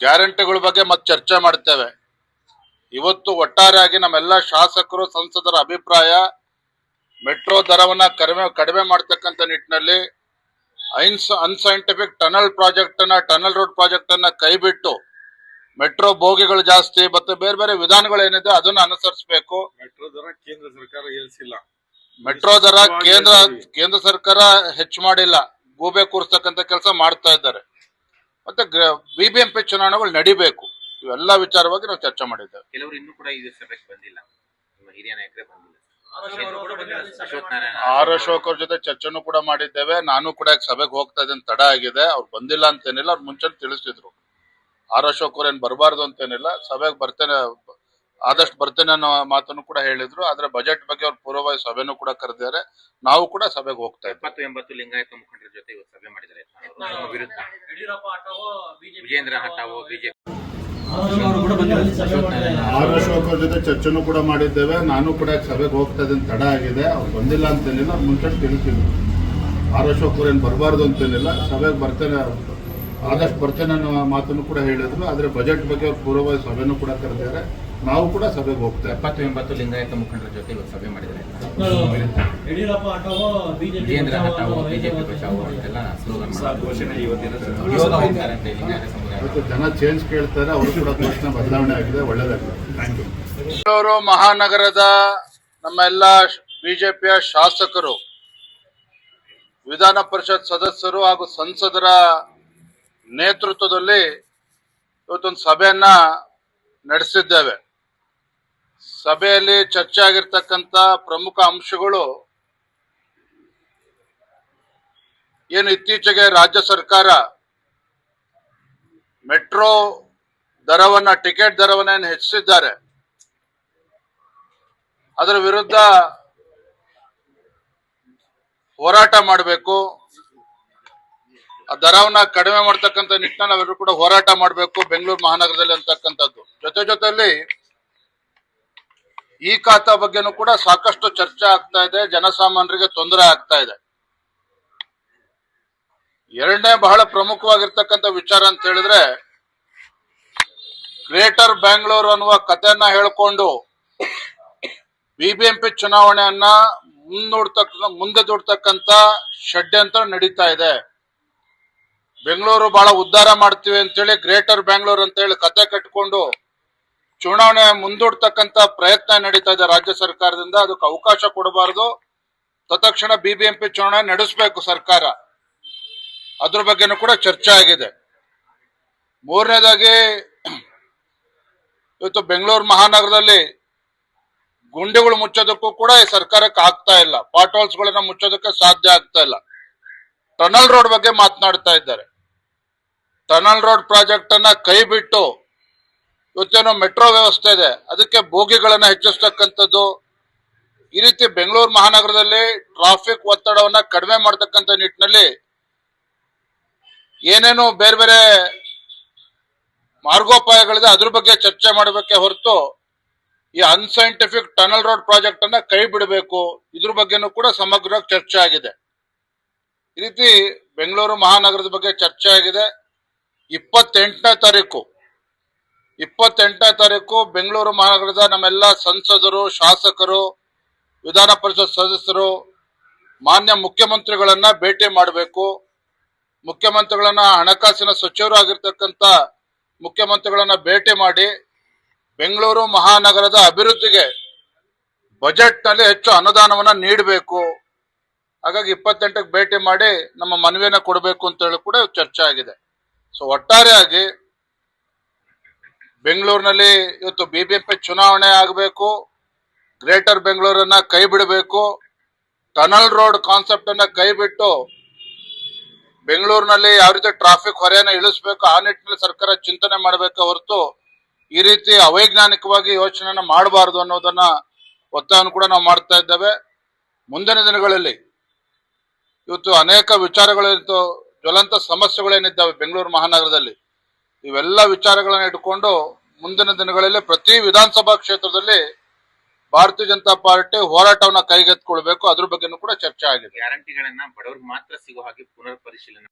ಗ್ಯಾರಂಟಿಗಳ ಬಗ್ಗೆ ಮತ್ತೆ ಚರ್ಚೆ ಮಾಡ್ತೇವೆ. ಇವತ್ತು ಒಟ್ಟಾರೆಯಾಗಿ ನಮ್ಮೆಲ್ಲ ಶಾಸಕರು ಸಂಸದರ ಅಭಿಪ್ರಾಯ ಮೆಟ್ರೋ ದರವನ್ನ ಕಡಿಮೆ ಕಡಿಮೆ ಮಾಡ್ತಕ್ಕಂಥ ನಿಟ್ಟಿನಲ್ಲಿ ಐನ್ಸ್ ಅನ್ಸೈಂಟಿಫಿಕ್ ಟನಲ್ ಪ್ರಾಜೆಕ್ಟ್ ಅನ್ನ ಟನಲ್ ರೋಡ್ ಪ್ರಾಜೆಕ್ಟ್ ಅನ್ನ ಕೈಬಿಟ್ಟು ಮೆಟ್ರೋ ಬೋಗಿಗಳು ಜಾಸ್ತಿ ಮತ್ತೆ ಬೇರೆ ಬೇರೆ ವಿಧಾನಗಳು ಏನಿದೆ ಅದನ್ನ ಅನುಸರಿಸಬೇಕು. ಮೆಟ್ರೋ ದರ ಕೇಂದ್ರ ಸರ್ಕಾರ ಏರಿಸಿಲ್ಲ ಮೆಟ್ರೋ ದರ ಕೇಂದ್ರ ಕೇಂದ್ರ ಸರ್ಕಾರ ಹೆಚ್ಚು ಮಾಡಿಲ್ಲ. ಗೂಬೆ ಕೂರಿಸ್ತಕ್ಕಂಥ ಕೆಲಸ ಮಾಡ್ತಾ ಇದ್ದಾರೆ. ಮತ್ತೆ ಬಿಬಿಎಂಪಿ ಚುನಾವಣೆಗಳು ನಡಿಬೇಕು. ಇವೆಲ್ಲ ವಿಚಾರವಾಗಿ ನಾವು ಚರ್ಚೆ ಮಾಡಿದ್ದೇವೆ. ಕೆಲವರು ಇನ್ನು ಕೂಡ ಈ ಸಭೆಗೆ ಬಂದಿಲ್ಲ. ನಿಮ್ಮ ಹಿರಿಯ ನಾಯಕರೇ ಬಂದಿಲ್ಲ. ಆರ್ ಅಶೋಕ್ ಅವ್ರ ಜೊತೆ ಚರ್ಚೆನೂ ಕೂಡ ಮಾಡಿದ್ದೇವೆ. ನಾನು ಕೂಡ ಸಭೆಗೆ ಹೋಗ್ತಾ ಇದ್ದೇನೆ ತಡ ಆಗಿದೆ. ಅವ್ರು ಬಂದಿಲ್ಲ ಅಂತೇನಿಲ್ಲ ಅವ್ರು ಮುಂಚೆ ತಿಳಿಸಿದ್ರು. ಆರ್ ಅಶೋಕ್ ಅವ್ರು ಏನ್ ಬರಬಾರ್ದು ಅಂತೇನಿಲ್ಲ. ಸಭೆಗೆ ಬರ್ತೇನೆ ಆದಷ್ಟು ಬರ್ತೇನೆ ಅನ್ನೋ ಮಾತನ್ನು ಕೂಡ ಹೇಳಿದ್ರು. ಆದ್ರೆ ಬಜೆಟ್ ಬಗ್ಗೆ ಅವ್ರು ಪೂರ್ವವಾಗಿ ಸಭೆನೂ ಕೂಡ ಕರೆದಿದ್ದಾರೆ. ನಾವು ಕೂಡ ಸಭೆಗೆ ಹೋಗ್ತಾ ಇದ್ದೀವಿ. ಎಪ್ಪತ್ತು ಎಂಬತ್ತು ಲಿಂಗಾಯತ ಮುಖಂಡರ ಜೊತೆ ಇವತ್ತು ಸಭೆ ಮಾಡಿದ್ದಾರೆ. ನಮ್ಮ ವಿರುದ್ಧ. ವಿಜೇಂದ್ರ ಹಠಾವೋ ಬಿಜೆಪಿ? ಆರ್ ಅಶೋಕ್ ಅವ್ರ ಜೊತೆ ಚರ್ಚೆನೂ ಕೂಡ ಮಾಡಿದ್ದೇವೆ. ನಾನು ಕೂಡ ಸಭೆಗೆ ಹೋಗ್ತಾ ಇದ್ದೀನಿ. ತಡ ಆಗಿದೆ. ಅವ್ರು ಬಂದಿಲ್ಲ ಅಂತೇನಿಲ್ಲ. ಅವ್ರು ಮುಂಚೆ ತಿಳಿಸಿದ್ರು ಆರ್ ಅಶೋಕ್ ಅವ್ರು ಏನ್ ಬರಬಾರ್ದು ಅಂತೇನಿಲ್ಲ. ಸಭೆಗೆ ಬರ್ತೇನೆ. ಆದಷ್ಟು ಬರ್ತೇನೆ ಅನ್ನೋ ಮಾತನ್ನು ಕೂಡ ಹೇಳಿದ್ರು. ಆದ್ರೆ ಬಜೆಟ್ ಬಗ್ಗೆ ಅವ್ರು ಪೂರ್ವವಾಗಿ ಸಭೆನೂ ಕೂಡ ಕರೆದಿದ್ದಾರೆ. ನಾವು ಕೂಡ ಸಭೆಗೆ ಹೋಗ್ತೇವೆ. ಎಪ್ಪತ್ತು ಎಂಬತ್ತು ಲಿಂಗಾಯತ ಮುಖಂಡರ ಜೊತೆ ಇವತ್ತು ಸಭೆ ಮಾಡಿದರೆ ಯಡಿಯೂರಪ್ಪ ಹಠವೋ ಬಿಜೆಪಿ ವಿಜೇಂದ್ರ ಹಠಾವೋ ಬಿಜೆಪಿ ಬಚಾವೋ? ಅಂತೆಲ್ಲ ಸ್ಲೋಗನ್ ಸಮುದಾಯ. ಇವತ್ತು ಜನ ಚೇಂಜ್ ಕೇಳ್ತಾರೆ ಅವರು ಕೂಡ ಘೋಷಣೆ ಬದಲಾವಣೆ ಆಗಿದೆ ಒಳ್ಳೇದಾಗಿದೆ ಥ್ಯಾಂಕ್ ಯು ಬೆಂಗಳೂರು ಮಹಾನಗರದ ನಮ್ಮ ಎಲ್ಲ ಬಿಜೆಪಿಯ ಶಾಸಕರು ವಿಧಾನ ಪರಿಷತ್ ಸದಸ್ಯರು ಹಾಗೂ ಸಂಸದರ ನೇತೃತ್ವದಲ್ಲಿ ಇವತ್ತೊಂದು ಸಭೆಯನ್ನ ನಡೆಸಿದ್ದೇವೆ. ಸಭೆಯಲ್ಲಿ ಚರ್ಚೆ ಆಗಿರ್ತಕ್ಕಂಥ ಪ್ರಮುಖ ಅಂಶಗಳು ಏನು ಇತ್ತೀಚೆಗೆ ರಾಜ್ಯ ಸರ್ಕಾರ ಮೆಟ್ರೋ ದರವನ್ನ, ಟಿಕೆಟ್ ದರವನ್ನ ಹೆಚ್ಚಿಸಿದ್ದಾರೆ. ಅದರ ವಿರುದ್ಧ ಹೋರಾಟ ಮಾಡಬೇಕು. ಆ ದರವನ್ನ ಕಡಿಮೆ ಮಾಡ್ತಕ್ಕಂಥ ನಿಟ್ಟಿನಲ್ಲಿ ನಾವೆಲ್ಲರೂ ಕೂಡ ಹೋರಾಟ ಮಾಡಬೇಕು, ಬೆಂಗಳೂರು ಮಹಾನಗರದಲ್ಲಿ ಅಂತಕ್ಕಂಥದ್ದು. ಜೊತೆ ಜೊತೆಯಲ್ಲಿ ಈ ಖಾತಾ ಬಗ್ಗೆನೂ ಕೂಡ ಸಾಕಷ್ಟು ಚರ್ಚೆ ಆಗ್ತಾ ಇದೆ. ಜನಸಾಮಾನ್ಯರಿಗೆ ತೊಂದರೆ ಆಗ್ತಾ ಇದೆ. ಎರಡನೇ ಬಹಳ ಪ್ರಮುಖವಾಗಿರ್ತಕ್ಕಂಥ ವಿಚಾರ ಅಂತ ಹೇಳಿದ್ರೆ, ಗ್ರೇಟರ್ ಬ್ಯಾಂಗ್ಳೂರು ಅನ್ನುವ ಕಥೆಯನ್ನ ಹೇಳ್ಕೊಂಡು ಬಿಬಿಎಂಪಿ ಚುನಾವಣೆಯನ್ನ ಮುಂದೂಡ್ತಕ್ಕ ಮುಂದೆ ದೂಡ್ತಕ್ಕಂತ ಷಡ್ಯಂತ್ರ ನಡೀತಾ ಇದೆ. ಬೆಂಗಳೂರು ಬಹಳ ಉದ್ಧಾರ ಮಾಡ್ತೀವಿ ಅಂತೇಳಿ ಗ್ರೇಟರ್ ಬ್ಯಾಂಗ್ಳೂರ್ ಅಂತ ಹೇಳಿ ಕತೆ ಕಟ್ಕೊಂಡು ಚುನಾವಣೆ ಮುಂದೂಡ್ತಕ್ಕಂತ ಪ್ರಯತ್ನ ನಡೀತಾ ಇದೆ ರಾಜ್ಯ ಸರ್ಕಾರದಿಂದ. ಅದಕ್ಕೆ ಅವಕಾಶ ಕೊಡಬಾರದು. ತತ್ಕ್ಷಣ ಬಿಬಿಎಂಪಿ ಚುನಾವಣೆ ನಡೆಸಬೇಕು ಸರ್ಕಾರ. ಅದ್ರ ಬಗ್ಗೆನೂ ಕೂಡ ಚರ್ಚೆ ಆಗಿದೆ. ಮೂರನೇದಾಗಿ, ಇವತ್ತು ಬೆಂಗಳೂರು ಮಹಾನಗರದಲ್ಲಿ ಗುಂಡಿಗಳು ಮುಚ್ಚೋದಕ್ಕೂ ಕೂಡ ಈ ಸರ್ಕಾರಕ್ಕೆ ಆಗ್ತಾ ಇಲ್ಲ. ಪಾಟ್ ಹೋಲ್ಸ್ ಗಳನ್ನ ಮುಚ್ಚೋದಕ್ಕೆ ಸಾಧ್ಯ ಆಗ್ತಾ ಇಲ್ಲ. ಟನಲ್ ರೋಡ್ ಬಗ್ಗೆ ಮಾತನಾಡ್ತಾ ಇದ್ದಾರೆ. ಟನಲ್ ರೋಡ್ ಪ್ರಾಜೆಕ್ಟ್ ಅನ್ನ ಕೈ ಬಿಟ್ಟು ಇವತ್ತೇನೋ ಮೆಟ್ರೋ ವ್ಯವಸ್ಥೆ ಇದೆ. ಅದಕ್ಕೆ ಬೋಗಿಗಳನ್ನು ಹೆಚ್ಚಿಸ್ತಕ್ಕಂಥದ್ದು, ಈ ರೀತಿ ಬೆಂಗಳೂರು ಮಹಾನಗರದಲ್ಲಿ ಟ್ರಾಫಿಕ್ ಒತ್ತಡವನ್ನ ಕಡಿಮೆ ಮಾಡ್ತಕ್ಕಂಥ ನಿಟ್ಟಿನಲ್ಲಿ ಏನೇನು ಬೇರೆ ಬೇರೆ ಮಾರ್ಗೋಪಾಯಗಳಿದೆ, ಅದ್ರ ಬಗ್ಗೆ ಚರ್ಚೆ ಮಾಡಬೇಕೆ ಹೊರತು ಈ ಅನ್ಸೈಂಟಿಫಿಕ್ ಟನಲ್ ರೋಡ್ ಪ್ರಾಜೆಕ್ಟ್ ಅನ್ನ ಕೈ ಬಿಡಬೇಕು. ಇದ್ರ ಬಗ್ಗೆನೂ ಕೂಡ ಸಮಗ್ರ ಚರ್ಚೆ ಆಗಿದೆ. ಈ ರೀತಿ ಬೆಂಗಳೂರು ಮಹಾನಗರದ ಬಗ್ಗೆ ಚರ್ಚೆ ಆಗಿದೆ. ಇಪ್ಪತ್ತೆಂಟನೇ ತಾರೀಕು ಇಪ್ಪತ್ತೆಂಟನೇ ತಾರೀಕು ಬೆಂಗಳೂರು ಮಹಾನಗರದ ನಮ್ಮೆಲ್ಲ ಸಂಸದರು, ಶಾಸಕರು, ವಿಧಾನ ಪರಿಷತ್ ಸದಸ್ಯರು, ಮಾನ್ಯ ಮುಖ್ಯಮಂತ್ರಿಗಳನ್ನ ಭೇಟಿ ಮಾಡಬೇಕು. ಮುಖ್ಯಮಂತ್ರಿಗಳನ್ನ ಹಣಕಾಸಿನ ಸಚಿವರು ಆಗಿರ್ತಕ್ಕಂಥ ಮುಖ್ಯಮಂತ್ರಿಗಳನ್ನ ಭೇಟಿ ಮಾಡಿ ಬೆಂಗಳೂರು ಮಹಾನಗರದ ಅಭಿವೃದ್ಧಿಗೆ ಬಜೆಟ್ನಲ್ಲಿ ಹೆಚ್ಚು ಅನುದಾನವನ್ನ ನೀಡಬೇಕು. ಹಾಗಾಗಿ ಇಪ್ಪತ್ತೆಂಟಕ್ಕೆ ಭೇಟಿ ಮಾಡಿ ನಮ್ಮ ಮನವಿಯನ್ನ ಕೊಡಬೇಕು ಅಂತ ಹೇಳಿ ಕೂಡ ಚರ್ಚೆ ಆಗಿದೆ. ಸೊ ಒಟ್ಟಾರೆಯಾಗಿ ಬೆಂಗಳೂರಿನಲ್ಲಿ ಇವತ್ತು ಬಿಬಿಎಂಪಿ ಚುನಾವಣೆ ಆಗಬೇಕು, ಗ್ರೇಟರ್ ಬೆಂಗಳೂರನ್ನ ಕೈ ಬಿಡಬೇಕು ಟನಲ್ ರೋಡ್ ಕಾನ್ಸೆಪ್ಟ್ ಅನ್ನ ಕೈ ಬಿಟ್ಟು ಬೆಂಗಳೂರಿನಲ್ಲಿ ಯಾವ ರೀತಿ ಟ್ರಾಫಿಕ್ ಹೊರೆಯನ್ನ ಇಳಿಸಬೇಕು, ಆ ನಿಟ್ಟಿನಲ್ಲಿ ಸರ್ಕಾರ ಚಿಂತನೆ ಮಾಡಬೇಕು ಹೊರತು ಈ ರೀತಿ ಅವೈಜ್ಞಾನಿಕವಾಗಿ ಯೋಚನೆಯನ್ನು ಮಾಡಬಾರದು ಅನ್ನೋದನ್ನ ಒತ್ತಾಯವನ್ನು ಕೂಡ ನಾವು ಮಾಡ್ತಾ ಇದ್ದೇವೆ. ಮುಂದಿನ ದಿನಗಳಲ್ಲಿ ಇವತ್ತು ಅನೇಕ ವಿಚಾರಗಳು ಜ್ವಲಂತ ಸಮಸ್ಯೆಗಳೇನಿದ್ದಾವೆ ಬೆಂಗಳೂರು ಮಹಾನಗರದಲ್ಲಿ. ಇವೆಲ್ಲ ವಿಚಾರಗಳನ್ನ ಇಟ್ಕೊಂಡು ಮುಂದಿನ ದಿನಗಳಲ್ಲಿ ಪ್ರತಿ ವಿಧಾನಸಭಾ ಕ್ಷೇತ್ರದಲ್ಲಿ ಭಾರತೀಯ ಜನತಾ ಪಾರ್ಟಿ ಹೋರಾಟವನ್ನ ಕೈಗೆತ್ತಿಕೊಳ್ಬೇಕು. ಅದ್ರ ಬಗ್ಗೆನೂ ಕೂಡ ಚರ್ಚೆ ಆಗಿದೆ. ಗ್ಯಾರಂಟಿಗಳನ್ನ ಬಡವರಿಗೆ ಮಾತ್ರ ಸಿಗುವ ಹಾಗೆ ಪುನರ್ ಪರಿಶೀಲನೆ